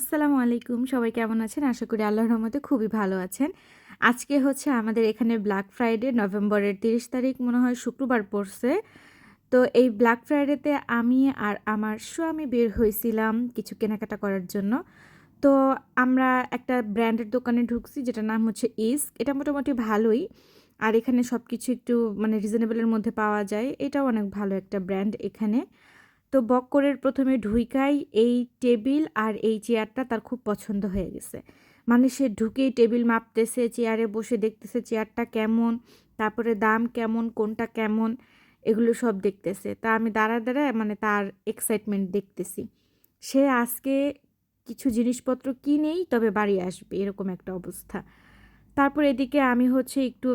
আসসালামু আলাইকুম। সবাই কেমন আছেন? আশা করি আল্লাহর রহমতে খুবই ভালো আছেন। আজকে হচ্ছে আমাদের এখানে ব্ল্যাক ফ্রাইডে নভেম্বরের তিরিশ তারিখ, মনে হয় শুক্রবার পড়ছে। তো এই ব্ল্যাক ফ্রাইডেতে আমি আর আমার স্বামী বের হয়েছিলাম কিছু কেনাকাটা করার জন্য। তো আমরা একটা ব্র্যান্ডের দোকানে ঢুকছি, যেটার নাম হচ্ছে ইস্ক এটা মোটামুটি ভালোই। আর এখানে সব কিছু একটু মানে রিজনেবলের মধ্যে পাওয়া যায়। এটাও অনেক ভালো একটা ব্র্যান্ড এখানে। তো বক্করের প্রথমে ঢুইকাই এই টেবিল আর এই চেয়ারটা তার খুব পছন্দ হয়ে গেছে। মানে সে ঢুকেই টেবিল মাপতেছে, চেয়ারে বসে দেখতেছে চেয়ারটা কেমন, তারপরে দাম কেমন, কোনটা কেমন, এগুলো সব দেখতেছে। তা আমি দাঁড়ায় দাঁড়ায় মানে তার এক্সাইটমেন্ট দেখতেছি। সে আজকে কিছু জিনিসপত্র কিনেই তবে বাড়ি আসবে, এরকম একটা অবস্থা। তারপর এদিকে আমি হচ্ছে একটু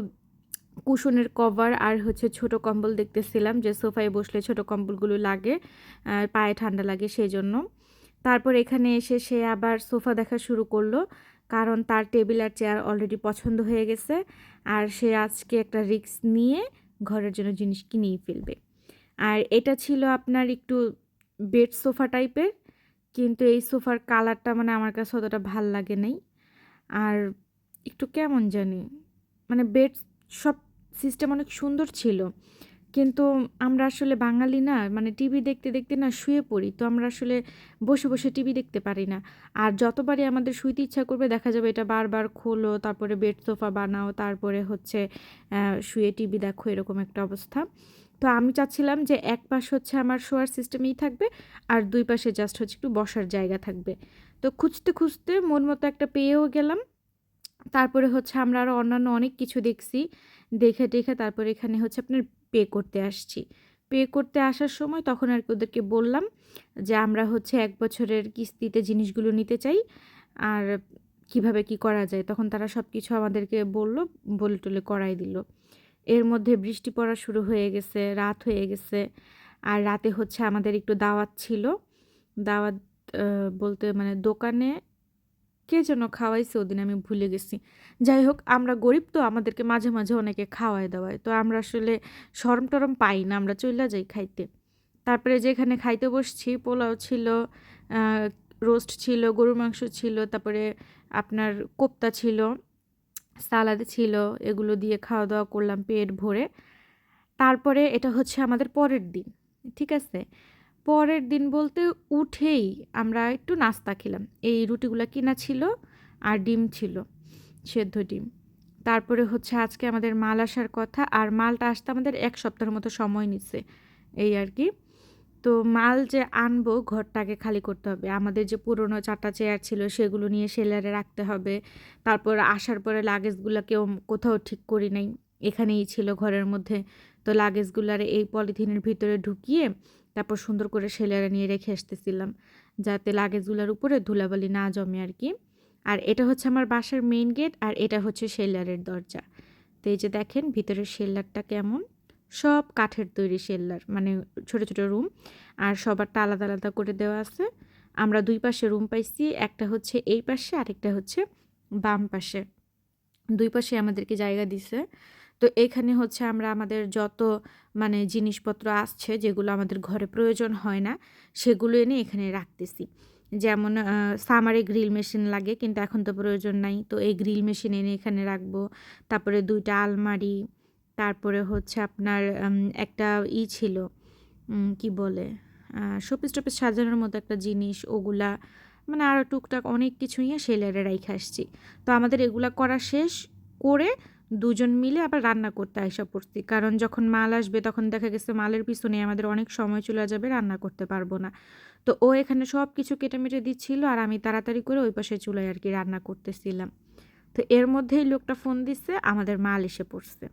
কুশনের কভার আর হচ্ছে ছোট কম্বল দেখতেছিলাম যে সোফায় বসলে ছোট কম্বলগুলো লাগে পায়ে ঠান্ডা লাগে সেই জন্য তারপর এখানে এসে সে আবার সোফা দেখা শুরু করল, কারণ তার টেবিল আর চেয়ার অলরেডি পছন্দ হয়ে গেছে, আর সে আজকে একটা রিক্স নিয়ে ঘরের জন্য জিনিস কিনেই ফেলবে। আর এটা ছিল আপনার একটু বেড সোফা টাইপের, কিন্তু এই সোফার কালারটা মানে আমার কাছে অতটা ভালো লাগে নাই। আর একটু কেমন জানি মানে বেড সব সিস্টেম অনেক সুন্দর ছিল। কিন্তু আমরা আসলে বাঙালি না মানে টিভি দেখতে দেখতে না শুয়ে পড়ি, তো আমরা আসলে বসে বসে টিভি দেখতে পারি না। আর যতবারই আমাদের শুইতে ইচ্ছা করবে, দেখা যাবে এটা বারবার খোলো, তারপরে বেড সোফা বানাও, তারপরে হচ্ছে শুয়ে টিভি দেখো, এরকম একটা অবস্থা। তো আমি চাচ্ছিলাম যে এক পাশ হচ্ছে আমার শোয়ার সিস্টেমেই থাকবে, আর দুই পাশে জাস্ট হচ্ছে একটু বসার জায়গা থাকবে। তো খুঁজতে খুঁজতে মন মতো একটা পেয়েও গেলাম। তারপরে হচ্ছে আমরা আরও অন্যান্য অনেক কিছু দেখছি। দেখে টেখে তারপরে এখানে হচ্ছে আপনার পে করতে আসছি। পে করতে আসার সময় তখন আর কি ওদেরকে বললাম যে আমরা হচ্ছে এক বছরের কিস্তিতে জিনিসগুলো নিতে চাই। আর কীভাবে কি করা যায়? তখন তারা সব কিছু আমাদেরকে বলল, বলে টলে করাই দিল। এর মধ্যে বৃষ্টি পড়া শুরু হয়ে গেছে, রাত হয়ে গেছে। আর রাতে হচ্ছে আমাদের একটু দাওয়াত ছিল। দাওয়াত বলতে মানে দোকানে কে যেন খাওয়াইছে ওদিন আমি ভুলে গেছি। যাই হোক, আমরা গরিব তো, আমাদেরকে মাঝে মাঝে অনেকে খাওয়ায় দাওয়ায়। তো আমরা আসলে সরম টরম পাই না আমরা চইলা যাই খাইতে। তারপরে যেখানে খাইতে বসছি, পোলাও ছিল রোস্ট ছিল, গরুর মাংস ছিল, তারপরে আপনার কোপ্তা ছিল, সালাদ ছিল, এগুলো দিয়ে খাওয়া দাওয়া করলাম পেট ভরে। তারপরে এটা হচ্ছে আমাদের পরের দিন, ঠিক আছে? পরের দিন বলতে উঠেই আমরা একটু নাস্তা খেলাম। এই রুটিগুলো কিনা ছিল আর ডিম ছিল, সেদ্ধ ডিম। তারপরে হচ্ছে আজকে আমাদের মাল আসার কথা, আর মালটা আসতে আমাদের এক সপ্তাহের মতো সময় নিচ্ছে, এই আর কি। তো মাল যে আনব ঘরটাকে খালি করতে হবে। আমাদের যে পুরনো চারটা চেয়ার ছিল সেগুলো নিয়ে সেলারে রাখতে হবে। তারপর আসার পরে লাগেজগুলোকেও কোথাও ঠিক করি নাই, এখানেই ছিল ঘরের মধ্যে। তো লাগেজগুলার এই পলিথিনের ভিতরে ঢুকিয়ে তারপর সুন্দর করে সেলারে নিয়ে রেখে আসতেছিলাম, যাতে লাগেজগুলোর উপরে ধুলাবালি না জমে আর কি। আর এটা হচ্ছে আমার বাসার মেইন গেট আর এটা হচ্ছে শেল্লারের দরজা। তো এই যে দেখেন ভিতরের শেল্লারটা কেমন? সব কাঠের তৈরি শেল্লার মানে ছোট ছোট রুম আর সবারটা আলাদা আলাদা করে দেওয়া আছে। আমরা দুই পাশে রুম পাইছি, একটা হচ্ছে এই পাশে আরেকটা হচ্ছে বাম পাশে। দুই পাশে আমাদেরকে জায়গা দিছে। তো এখানে হচ্ছে আমরা আমাদের যত মানে জিনিসপত্র আসছে যেগুলো আমাদের ঘরে প্রয়োজন হয় না, সেগুলো এনে এখানে রাখতেছি। যেমন সামারে গ্রিল মেশিন লাগে কিন্তু এখন তো প্রয়োজন নাই। তো এই গ্রিল মেশিন এনে এখানে রাখব। তারপরে দুইটা আলমারি, তারপরে হচ্ছে আপনার একটা ই ছিল কি বলে শোপিস টোপিস সাজানোর মতো একটা জিনিস, ওগুলা মানে আরও টুকটাক অনেক কিছুই সেলারে রাইখে আসছি। তো আমাদের এগুলা করা শেষ করে দুজন মিলে আবার রান্না করতে আসা পড়ছি। কারণ যখন মাল আসবে, তখন দেখা গেছে মালের পিছনে আমাদের অনেক সময় চলে যাবে, রান্না করতে পারব না। তো ও এখানে সব কিছু কেটে মেটে দিচ্ছিল আর আমি তাড়াতাড়ি করে ওই পাশে চুলায় আর কি রান্না করতেছিলাম। তো এর মধ্যেই লোকটা ফোন দিচ্ছে আমাদের মাল এসে পড়ছে।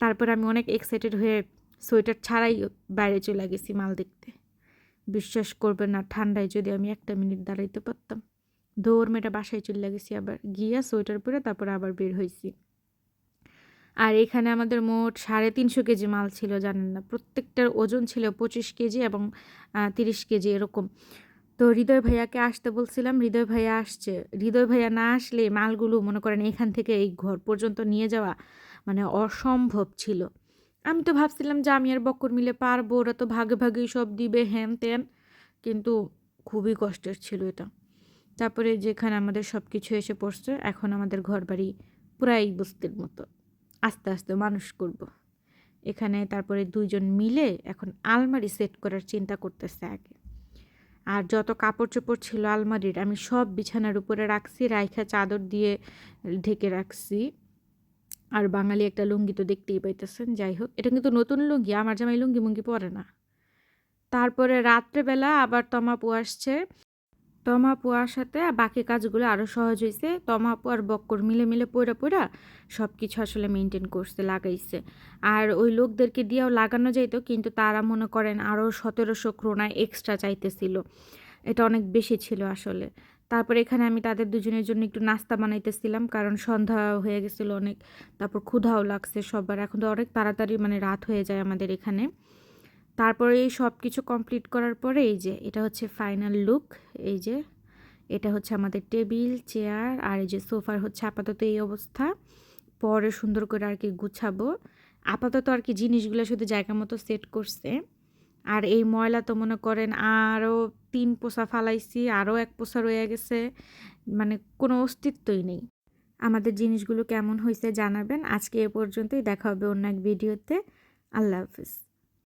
তারপর আমি অনেক এক্সাইটেড হয়ে সোয়েটার ছাড়াই বাইরে চলে গেছি মাল দেখতে। বিশ্বাস করবে না, ঠান্ডায় যদি আমি একটা মিনিট দাঁড়াইতে পারতাম। দৌড় মেয়েটা বাসায় চলে গেছি আবার, গিয়া সোয়েটার পরে তারপর আবার বের হয়েছি আর এখানে আমাদের মোট সাড়ে তিনশো কেজি মাল ছিল, জানেন না? প্রত্যেকটার ওজন ছিল পঁচিশ কেজি এবং তিরিশ কেজি এরকম। তো হৃদয় ভাইয়াকে আসতে বলছিলাম, হৃদয় ভাইয়া আসছে। হৃদয় ভাইয়া না আসলে মালগুলো মনে করেন এখান থেকে এই ঘর পর্যন্ত নিয়ে যাওয়া মানে অসম্ভব ছিল। আমি তো ভাবছিলাম যে আমি আর বক্কর মিলে পারব, ওরা তো ভাগে ভাগেই সব দিবে হ্যান ত্যান কিন্তু খুবই কষ্টের ছিল এটা। তারপরে যেখানে আমাদের সব কিছু এসে পড়ছে, এখন আমাদের ঘর বাড়ি পুরাই বস্তির মতো। আস্তে আস্তে মানুষ করব। এখানে তারপরে দুইজন মিলে এখন আলমারি সেট করার চিন্তা করতেছে আগে। আর যত কাপড় চোপড় ছিল আলমারির, আমি সব বিছানার উপরে রাখছি, রাইখা চাদর দিয়ে ঢেকে রাখছি। আর বাঙালি একটা লুঙ্গি তো দেখতেই পাইতেছেন, যাই হোক। এটা কিন্তু নতুন লুঙ্গি, আমার জামাই লুঙ্গি মুঙ্গি পরে না। তারপরে রাত্রেবেলা আবার তমাপু আসছে তমাপু আসাতে বাকি কাজগুলো আরও সহজ হয়েছে তমাপু আর বক্কর মিলে মিলে পইরা পইরা সব কিছু আসলে মেনটেন করছে, লাগাইছে। আর ওই লোকদেরকে দিয়েও লাগানো যাইতো, কিন্তু তারা মনে করেন আরও সতেরোশো ক্রোনা এক্সট্রা চাইতেছিল। এটা অনেক বেশি ছিল আসলে। তারপর এখানে আমি তাদের দুজনের জন্য একটু নাস্তা বানাইতেছিলাম, কারণ সন্ধ্যা হয়ে গেছিল অনেক। তারপর ক্ষুধাও লাগছে সবার। এখন তো অনেক তাড়াতাড়ি মানে রাত হয়ে যায় আমাদের এখানে। তারপরে এই সব কিছু কমপ্লিট করার পরে এই যে, এটা হচ্ছে ফাইনাল লুক এই যে, এটা হচ্ছে আমাদের টেবিল, চেয়ার, আর এই যে সোফার হচ্ছে আপাতত এই অবস্থা। পরে সুন্দর করে আর কি গুছাবো। আপাতত আর কি জিনিসগুলো শুধু জায়গা মতো সেট করছে। আর এই ময়লা তো মনে করেন আরও তিন পোষা ফালাইছি আরও এক পোষা রয়ে গেছে। মানে কোনো অস্তিত্বই নেই। আমাদের জিনিসগুলো কেমন হয়েছে জানাবেন। আজকে এ পর্যন্তই, দেখা হবে অন্য এক ভিডিওতে। আল্লাহ হাফিজ।